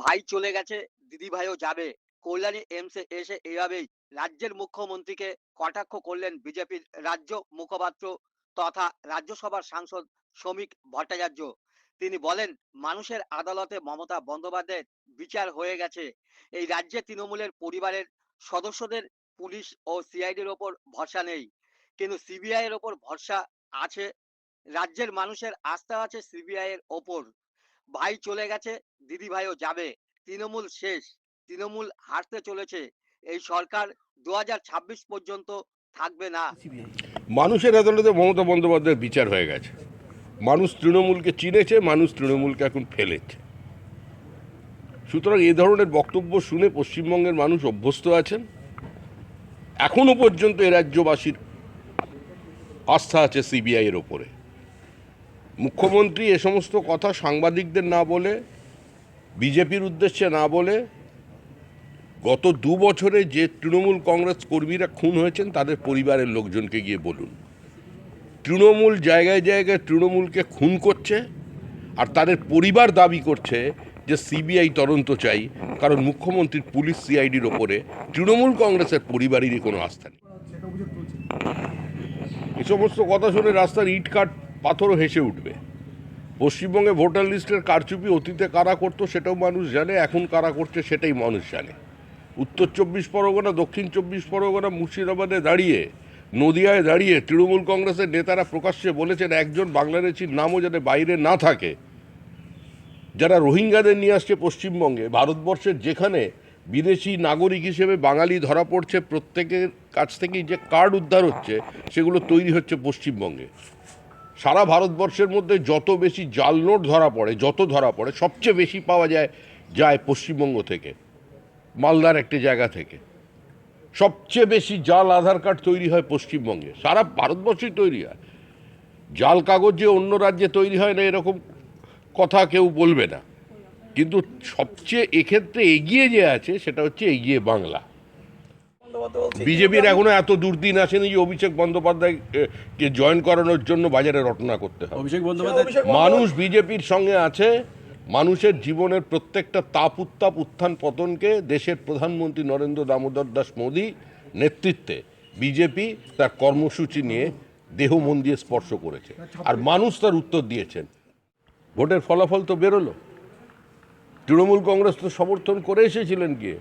ভাই চলে গেছে দিদি ভাইও যাবে। কল্যাণী এমসে এসে এভাবেই রাজ্যের মুখ্যমন্ত্রীকে কটাক্ষ করলেন বিজেপির রাজ্য মুখপাত্র তথা রাজ্যসভার সাংসদ শ্রমিক ভট্টাচার্য। তিনি বলেন, মানুষের আদালতে মমতা বন্দ্যোপাধ্যায়ের বিচার হয়ে গেছে। এই রাজ্যে তৃণমূলের পরিবারের সদস্যদের পুলিশ ও সিআইডির ওপর ভরসা নেই। কিন্তু সিবিআই এর ওপর ভরসা আছে, রাজ্যের মানুষের আস্থা আছে সিবিআই এর ওপর। ভাই চলে গেছে, দিদি ভাইও যাবে। তৃণমূল শেষ, তৃণমূল হারতে চলেছে। এই সরকার দু হাজার ছাব্বিশ পর্যন্ত থাকবে না। মানুষের আদালতে মমতা বন্দ্যোপাধ্যায়ের বিচার হয়ে গেছে। মানুষ তৃণমূলকে চিনেছে, মানুষ তৃণমূলকে এখন ফেলেছে। সুতরাং এ ধরনের বক্তব্য শুনে পশ্চিমবঙ্গের মানুষ অভ্যস্ত আছেন। এখনও পর্যন্ত এ রাজ্যবাসীর আস্থা আছে সিবিআইয়ের ওপরে। মুখ্যমন্ত্রী এ সমস্ত কথা সাংবাদিকদের না বলে বিজেপির উদ্দেশ্যে না বলে গত দু বছরে যে তৃণমূল কংগ্রেস কর্মীরা খুন হয়েছেন তাদের পরিবারের লোকজনকে গিয়ে বলুন। তৃণমূল জায়গায় জায়গায় তৃণমূলকে খুন করছে আর তাদের পরিবার দাবি করছে যে সিবিআই তদন্ত চাই কারণ মুখ্যমন্ত্রীর পুলিশ সিআইডির ওপরে তৃণমূল কংগ্রেসের পরিবারেরই কোনো আস্থা নেই। এ সমস্ত কথা শুনে রাস্তার ইট কাঠ পাথরও হেসে উঠবে। পশ্চিমবঙ্গে ভোটার লিস্টের কারচুপি অতীতে কারা করতো সেটাও মানুষ জানে, এখন কারা করছে সেটাই মানুষ জানে। উত্তর চব্বিশ পরগনা, দক্ষিণ চব্বিশ পরগনা, মুর্শিদাবাদে দাঁড়িয়ে, নদিয়ায় দাঁড়িয়ে তৃণমূল কংগ্রেসের নেতারা প্রকাশ্যে বলেছেন, একজন বাংলাদেশির নামও যাতে বাইরে না থাকে। যারা রোহিঙ্গাদের নিয়ে আসছে পশ্চিমবঙ্গে, ভারতবর্ষের যেখানে বিদেশি নাগরিক হিসেবে বাঙালি ধরা পড়ছে, প্রত্যেকের কাছ থেকেই যে কার্ড উদ্ধার হচ্ছে, সেগুলো তৈরি হচ্ছে পশ্চিমবঙ্গে। সারা ভারতবর্ষের মধ্যে যত বেশি জাল নোট ধরা পড়ে, যত ধরা পড়ে, সবচেয়ে বেশি পাওয়া যায় যায় পশ্চিমবঙ্গ থেকে, মালদার একটি জায়গা থেকে। সবচেয়ে বেশি জাল আধার কার্ড তৈরি হয় পশ্চিমবঙ্গে, সারা ভারতবর্ষেই তৈরি হয়। জাল কাগজ যে অন্য রাজ্যে তৈরি হয় না, এরকম কথা কেউ বলবে না। কিন্তু সবচেয়ে এক্ষেত্রে এগিয়ে যে আছে, সেটা হচ্ছে এগিয়ে বাংলা। বিজেপির এখনও এত দুর্দিন আসেনি যে অভিষেক বন্দ্যোপাধ্যায়কে জয়েন করানোর জন্য বাজারে রটনা করতে হবে। অভিষেক বন্দ্যোপাধ্যায় মানুষ বিজেপির সঙ্গে আছে মানুষের জীবনের প্রত্যেকটা তাপ উত্তাপ উত্থান পতনকে দেশের প্রধানমন্ত্রী নরেন্দ্র দামোদর দাস মোদী নেতৃত্বে বিজেপি তার কর্মসূচি নিয়ে দেহ মন দিয়ে স্পর্শ করেছে। আর মানুষ তার উত্তর দিয়েছেন। ভোটের ফলাফল তো বেরোলো। তৃণমূল কংগ্রেস তো সমর্থন করে এসেছিলেন গিয়ে।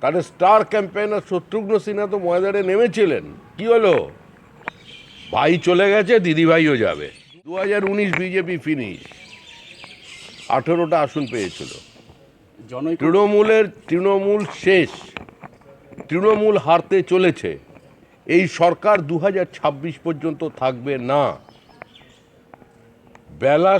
তাদের স্টার ক্যাম্পেইনার শত্রুঘ্ন সিনহা তো ময়দানে নেমেছিলেন। কি হলো? ভাই চলে গেছে দিদি ভাইও যাবে। দু হাজার উনিশ বিজেপি ফিনিশ আঠেরোটা আসন পেয়েছিল। তৃণমূলের তৃণমূল শেষ। তৃণমূল হারতে চলেছে। এই সরকার দু হাজার ছাব্বিশ পর্যন্ত থাকবে না। বেলা